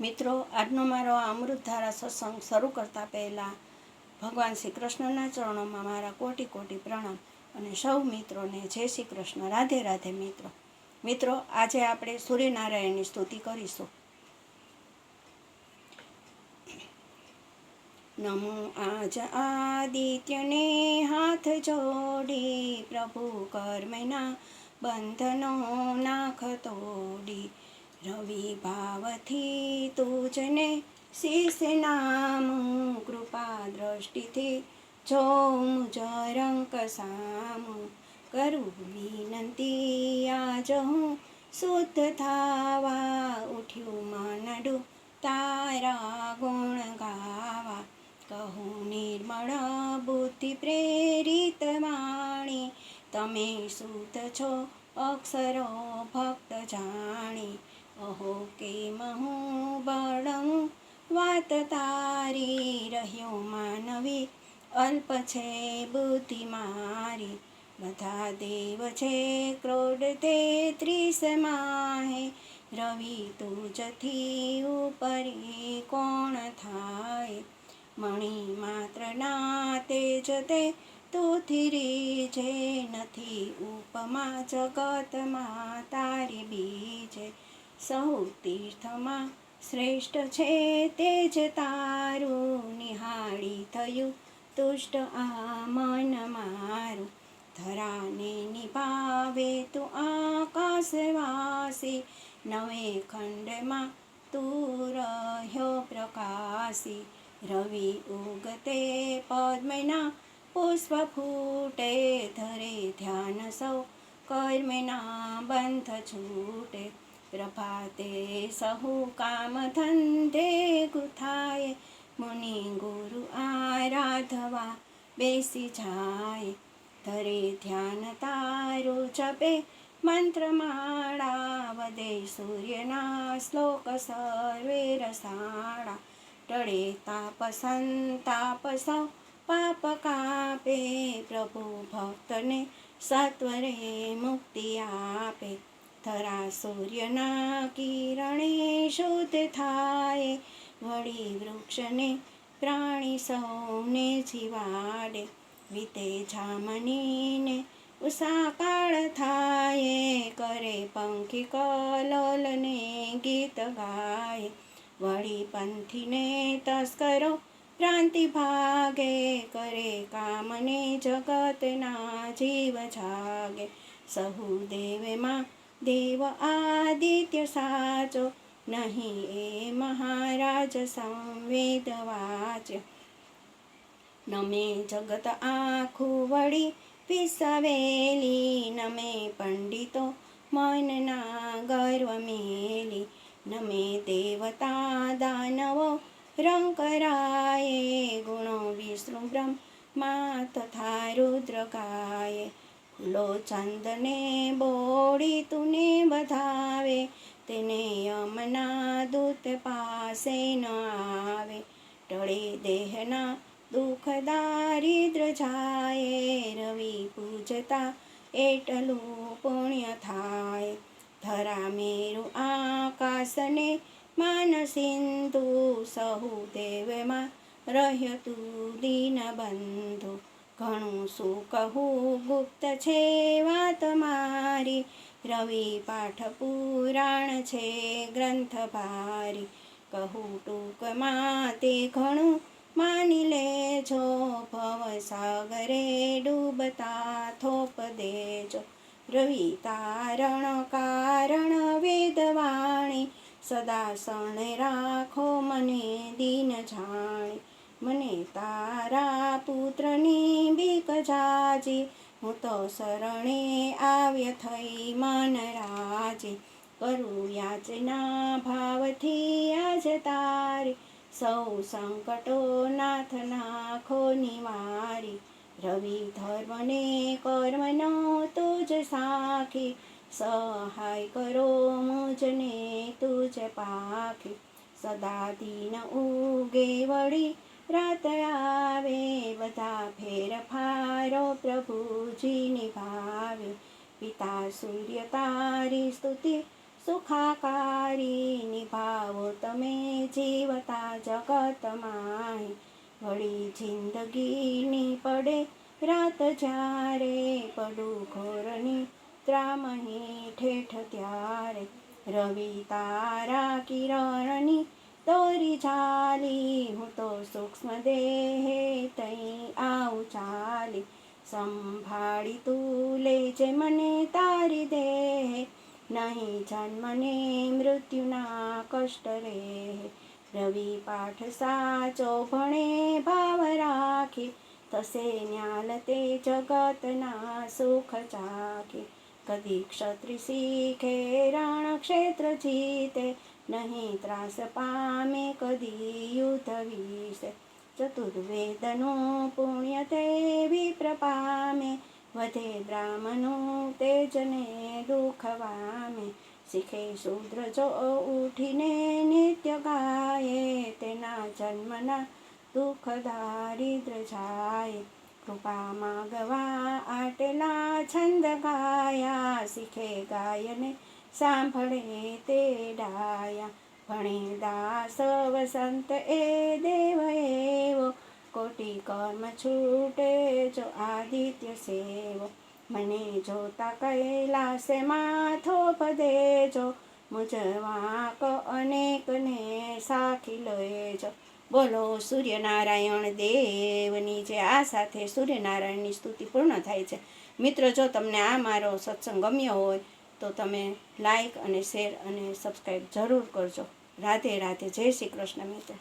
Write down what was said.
મિત્રો, આજનો મારો અમૃતધારા સત્સંગ શરૂ કરતાં પહેલાં ભગવાન શ્રી કૃષ્ણના ચરણોમાં મારા કોટી કોટી પ્રણામ અને સૌ મિત્રોને જય શ્રી કૃષ્ણ રાધે રાધે મિત્રો. મિત્રો, આજે આપણે સૂર્યનારાયણની સ્તુતિ કરીશું. નમો આજ આદિત્યને હાથ જોડી, પ્રભુ કર્મના બંધનો નાખ તોડી રવિ ભાવથી તુજને શીશ નામ કૃપા દ્રષ્ટિથી જો જરંક સામ કરું વિનંતી આજ હું શુદ્ધ થાવા ઉઠ્યું માનડું તારા ગુણ ગાવા કહું નિર્મળ બુદ્ધિ પ્રેરિત વાણી તમે શુદ્ધ છો અક્ષરો ભક્ત જાણી અહો કે હું બળું વાત તારી રહ્યો માનવી અલ્પ છે બુદ્ધિ મારી બધા દેવ છે ક્રોડ તેત્રીસ માહે રવિ તુજથી ઉપરી કોણ થાય મણી માત્રના તેજ તે તુથિરી જે નથી ઉપમા જગતમાં તારી બીજે સૌ તીર્થમાં શ્રેષ્ઠ છે તે જ તારું. નિહાળી થયું તુષ્ટ આ મન મારું. ધરાને નિભાવે તું આકાશવાસી. નવે ખંડમાં તું રહ્યો પ્રકાશી. રવિ ઉગતે પદ્મના પુષ્પ ફૂટે. ધરે ધ્યાન સૌ કર્મના બંધ છૂટે. પ્રભાતે સહુ કામ ધંધે ગુથાય મુનિ ગુરુ આરાધવા બેસી જાય ધરે ધ્યાન તારું જપે મંત્રમાળા વધે સૂર્યના શ્લોક સર્વે રસાળા ટળે તાપ સંતાપ સૌ પાપ કાપે પ્રભુ ભક્તને સત્વરે મુક્તિ આપે ધરા સૂર્યના કિરણે શુદ્ધ થાય. વળી વૃક્ષને પ્રાણી સૌને જીવાડે. વીતે જામનીને ઉષાકાળ થાય. કરે પંખી કલોલને ગીત ગાય. વળી પંથીને તસ્કરો પ્રાંતિ ભાગે. કરે કામને જગતના જીવ જાગે. સહુ દેવમાં દેવ આદિત્ય સાચો નહીં એ મહારાજ સંવેદ વાચ્ય. નમે જગત આખું વળી વિસવેલી, નમે પંડિતો મનના ગર્વ મેલી, નમે દેવતા દાનવો રંકરાયે ગુણો વિષ્ણુ બ્રહ્મા તથા રુદ્ર ગાય લો ચંદને બોડી તુને વધાવે, તેને યમના દૂત પાસે ન આવે. ટળે દેહના દુઃખ દારિદ્ર જાય, રવિ પૂજતા એટલું પુણ્ય થાય. ધરા મેરુ આકાશને માન સિંધુ સહુ દેવમાં રહ્યું દીન બંધુ ઘણું શું કહું? ગુપ્ત છે વાત મારી. રવિ પાઠ પુરાણ છે, ગ્રંથ ભારી. કહું ટૂંકમાં તે ઘણું માની લેજો. ભવ સાગરે ડૂબતા થોપ દેજો. રવિ તારણ કારણ વેદવાણી સદા શરણે રાખો મને દીન જાણી. મને તારા પુત્રની બીક જાજી. હું તો શરણે આવ્ય થઈ માન રાજી કરું યાચના ભાવથી આજ તારી. સૌ સંકટો નાથ નાખો નિવારી રવિ ધર્મને કર્મનો તુજ સાખી. સહાય કરો મુજને તુજ પાખી. સદા દિન ઉગે વળી રાત આવે, બધા ફેરફારો પ્રભુજી નિભાવે પિતા સૂર્ય તારી સ્તુતિ, સુખાકારી નિભાવો તમે જીવતા જગતમાં વળી જિંદગીની પડે, રાત જ્યારે પડું ઘોરની ત્રામહી ઠેઠ ત્યારે. રવિ તારા કિરણની તોરી ચાલી હું તો સૂક્ષ્મ દેહે તઈ આવું ચાલી સંભાળી તું લેજે મને તારી દેહ નહીં જન્મને મૃત્યુના કષ્ટ રે રવિ પાઠ સાચો ભણે ભાવ રાખી થશે ન્યાલ તે જગતના સુખ ચાખી કદી ક્ષત્રિ શીખે રણ ક્ષેત્ર જીતે નહીં ત્રાસ પામે કદી યુદ્ધ વિશે ચતુર્વેદનું પુણ્ય તે વિપ્ર પામે વધે બ્રાહ્મણનું તેજને દુઃખ વામે શીખે શૂદ્ર જો ઉઠીને નિત્ય ગાયે તેના જન્મના દુઃખ દારિદ્ર જાય કૃપા માગવા આટેલા છંદ ગાયા શીખે ગાયને સાંભળે તે ડાયા, ભણે દાસ વસંત એ દેવ એવો, કોટી કર્મ છૂટે જો આદિત્ય સેવો. મને જોતા કૈલાસે માથો પદેજો મુજવાક અનેકને સાખી લેજો બોલો સૂર્યનારાયણ દેવની જે આ સાથે સૂર્યનારાયણની સ્તુતિ પૂર્ણ થાય છે. મિત્રો, જો તમને આ મારો સત્સંગ ગમ્યો હોય તો તમે લાઈક અને શેર અને સબસ્ક્રાઈબ જરૂર કરજો. રાધે રાધે. જય શ્રી કૃષ્ણ મિત્ર.